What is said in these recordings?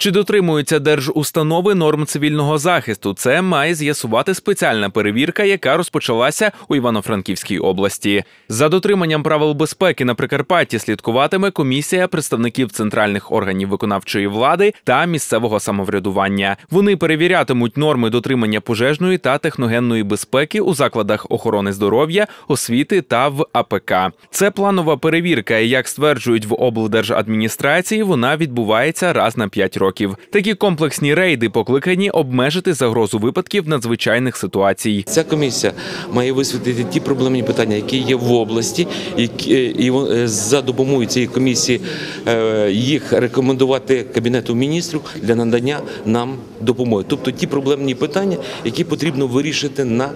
Чи дотримуються держустанови норм цивільного захисту? Це має з'ясувати спеціальна перевірка, яка розпочалася у Івано-Франківській області. За дотриманням правил безпеки на Прикарпатті слідкуватиме комісія представників центральних органів виконавчої влади та місцевого самоврядування. Вони перевірятимуть норми дотримання пожежної та техногенної безпеки у закладах охорони здоров'я, освіти та в АПК. Це планова перевірка. Як стверджують в облдержадміністрації, вона відбувається раз на 5 років. Такі комплексні рейди покликані обмежити загрозу випадків надзвичайних ситуацій. Ця комісія має висвітлити ті проблемні питання, які є в області, е, і е, за допомогою цієї комісії е, їх рекомендувати кабінету міністрів для надання нам допомоги. Тобто ті проблемні питання, які потрібно вирішити на,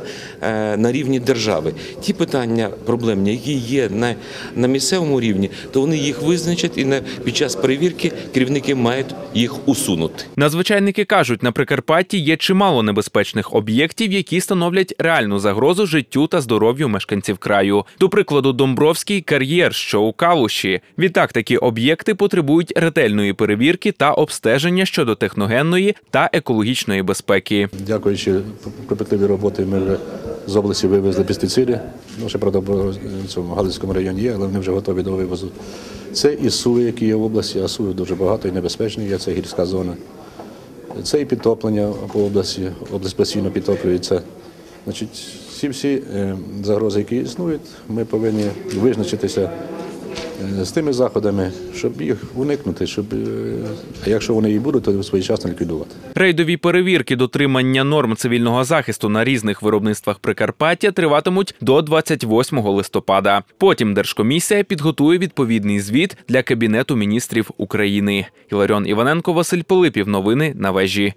на рівні держави. Ті питання проблемні, які є на, на місцевому рівні, то вони їх визначать і на під час перевірки керівники мають їх усунути. Надзвичайники кажуть, на Прикарпатті є чимало небезпечних об'єктів, які становлять реальну загрозу життю та здоров'ю мешканців краю. До прикладу, Домбровський кар'єр, що у Калуші. Відтак, такі об'єкти потребують ретельної перевірки та обстеження щодо техногенної та екологічної безпеки. Дякуючи кропітливій роботі, ми вже з області вивезли пестициди. Ну, ще правда, в цьому Галицькому районі є, але вони вже готові до вивозу. Це і суви, які є в області, а суви дуже багато і небезпечні, є це гірська зона. Це і підтоплення по області, область постійно підтоплюється. Значить, всі всі е, загрози, які існують, ми повинні визначитися з тими заходами, щоб їх уникнути, щоб, е, якщо вони і будуть, то своєчасно ліквідувати. Рейдові перевірки дотримання норм цивільного захисту на різних виробництвах Прикарпаття триватимуть до 28 листопада. Потім Держкомісія підготує відповідний звіт для Кабінету міністрів України. Іларіон Іваненко, Василь Пилипів. Новини на вежі.